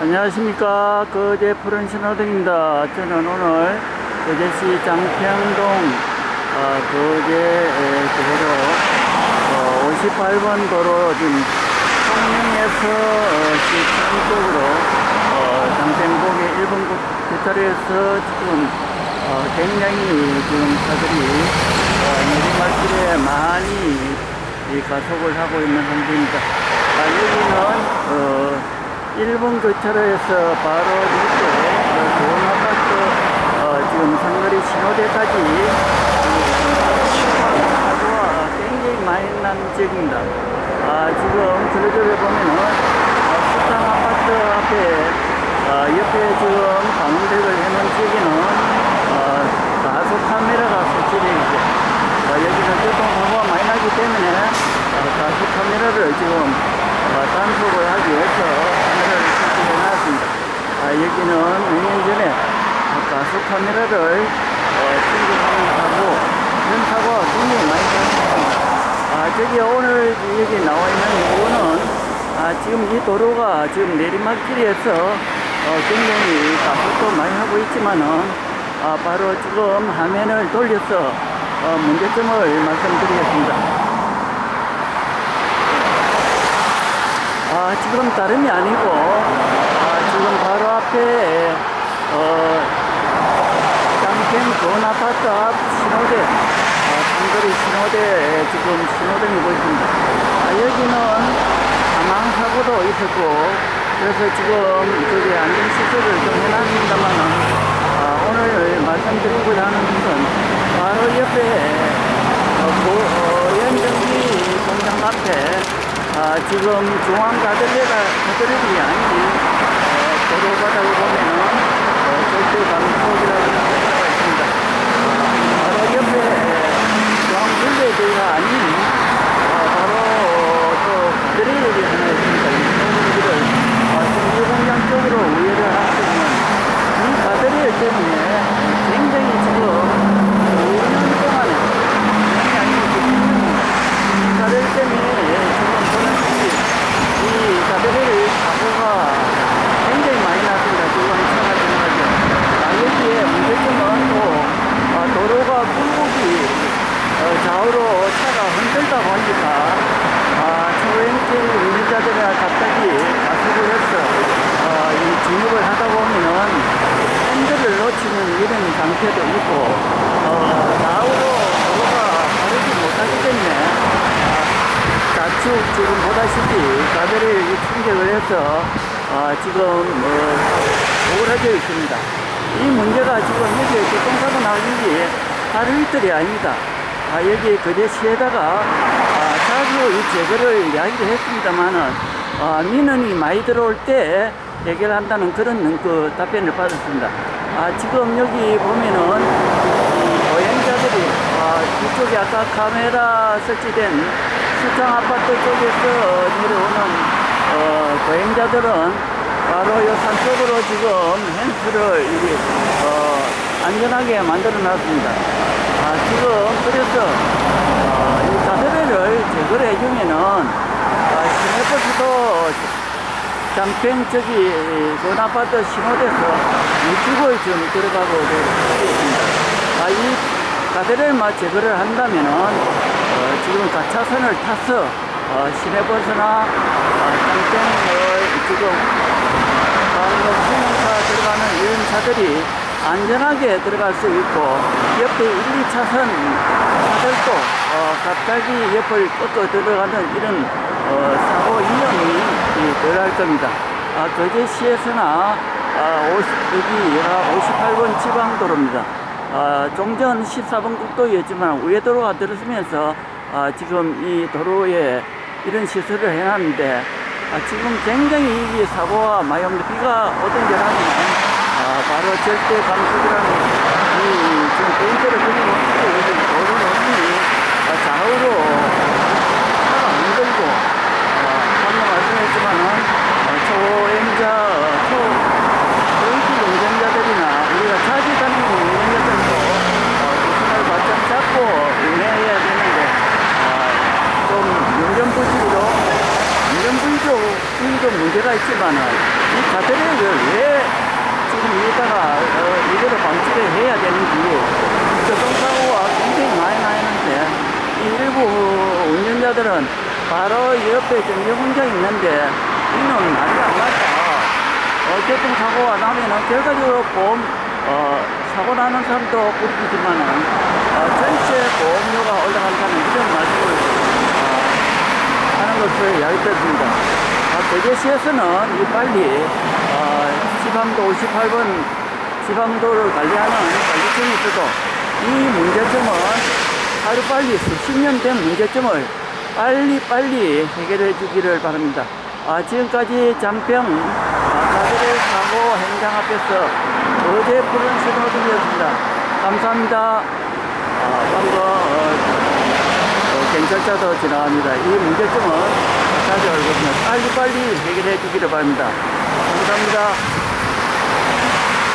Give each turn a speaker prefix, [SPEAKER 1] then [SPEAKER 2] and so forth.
[SPEAKER 1] 안녕하십니까. 거제 푸른 신호등입니다. 저는 오늘 거제시 장평동 어, 거제 에, 도로 어, 58번 도로 지금 성명에서 어, 시청 쪽으로 어, 장평동의 1번 교차로에서 지금 어, 굉장히 지금 차들이 어, 내리막길에 많이 이 가속을 하고 있는 상태입니다. 아, 여기는 어, 일본 교차로에서 바로 이렇게 어, 좋은 아파트 어, 지금 상거리 신호대까지 사고가 굉장히 많이 난 지역입니다. 아, 지금 그려져 보면은 어, 수상 아파트 앞에 어, 옆에 지금 방음대를 해놓은 지역에는 어, 가속 카메라가 설치되어 있고 어, 여기는 교통사고가 많이 나기 때문에 어, 가속 카메라를 지금 어, 단속을 하기 위해서 카메라를 설치해 놨습니다. 아, 여기는 몇년 전에 가속 카메라를 어, 충전하는 사고, 이런 사고가 굉장히 많이 발생합니다. 아, 저기 오늘 여기 나와 있는 이유는 아, 지금 이 도로가 지금 내리막길에서 어, 굉장히 가속도 많이 하고 있지만은 아, 바로 지금 화면을 돌려서 어, 문제점을 말씀드리겠습니다. 아, 지금 다름이 아니고, 아, 지금 바로 앞에, 어, 짱평 좋은 아파트 앞 신호대, 아, 장거리 신호대 지금 신호등이 보입니다. 아, 여기는 사망사고도 있었고, 그래서 지금 저기 안전시설을 좀 해놨습니다만은, 아, 오늘 말씀드리고자 하는 것은 바로 옆에, 어, 고, 어, 연정비 공장 앞에 아, 지금 중앙 가들레가 가들레이 아닌 어, 도로 바닥을 보면은 어, 절대 감속이라는 표가 있습니다. 바로 옆에 중앙 둘레대가 아닌 어, 바로 또 가들레이 하나 있습니다. 이 소금기를 어, 지금 이 공장 쪽으로 우회를 할 수 있는 이 가들레 때문에 굉장히 지금 5년 동안에 그냥 아니고 지금 1년입니다. 가들 때문에 지금 보는지 이 가드레일 사고가 굉장히 많이 났습니다. 지금 차가 지나가죠. 아, 여기에 문제점은 또 아, 도로가 굴곡이 어, 좌우로 차가 흔들다 보니까 아, 초행길 운전자들이 갑자기 가속을 해서 어, 이 진입을 하다 보면은 핸들을 놓치는 이런 상태도 있고 어, 좌우로 도로가 가르지 못하기 때문에 좌측 지금 보다시피 가드를 충격을 해서 아, 지금 뭐 오그라져 있습니다. 이 문제가 지금 여기에 교통사고 나온 지 하루 이틀이 아닙니다. 아, 여기 거제시에다가 아, 자주 이 제거를 이야기를 했습니다만은 아, 민원이 많이 들어올 때 해결한다는 그런 그 답변을 받았습니다. 아, 지금 여기 보면은 이 보행자들이 아, 이쪽에 아까 카메라 설치된 수창 아파트 쪽에서 내려오는 어, 보행자들은 바로 이 산쪽으로 지금 펜스를 어, 안전하게 만들어 놨습니다. 아, 지금 그래서 어, 이 가드레를 제거를 해주면은 아, 시내버스도 장평 저기 그 아파트 신호대에서 우측을 좀 들어가고 있습니다. 아, 이 가드레일만 제거를 한다면은 어, 지금 4차선을 타서 어, 시내버스나 어, 장평을 지금 방금 승용차 들어가는 이런 차들이 안전하게 들어갈 수 있고 옆에 1, 2차선 차들도 어, 갑자기 옆을 뻗어 들어가는 이런 어, 사고 위험이 덜할 겁니다. 아, 거제시에서나 아, 50, 여기가 58번 지방도로입니다. 아, 종전 14번 국도였지만 우회도로가 들어서면서 아, 지금 이 도로에 이런 시설을 해놨는데 아, 지금 굉장히 이 사고가 많이 옵니다. 비가 오던 바로 절대 감속이라는 이 지금 페인트를 그리고 있는 도로는 아, 좌우로 차가 안 들고 아, 방금 말씀했지만은 아, 초행자, 초, 초행기 운전자들이나 우리가 자주 다니는 운전자들도 어, 조심을 바짝 잡고 운행해야 되는데 아, 좀 운전부지로 운전부지도 문제가 있지만은 이 가드레일을 왜 지금 여기다가 어, 이대로 방치를 해야 되는지 교통사고가 굉장히 많이 나는데 이 일부 운전자들은 바로 옆에 정류 공장이 있는데 이는 말이 안 맞다. 어, 교통사고가 나면은 결과적으로 보험, 어, 사고 나는 사람도 웃기지만은, 어, 전체 보험료가 올라간다는 이런 말씀을, 어, 하는 것을 이야기했습니다. 아, 대제시에서는 이 빨리, 어, 지방도 58번 지방도를 관리하는 관리청이 있어도 이 문제점은 하루빨리 수십 년 된 문제점을 빨리빨리 해결해 주기를 바랍니다. 아, 지금까지 장평 아, 가드레일 사고 현장 앞에서 어제 푸른 신호등이었습니다. 감사합니다. 아, 방금 어, 어, 경찰차도 지나갑니다. 이 문제점은 다시 알고 있습니다. 빨리빨리 해결해 주기를 바랍니다. 감사합니다.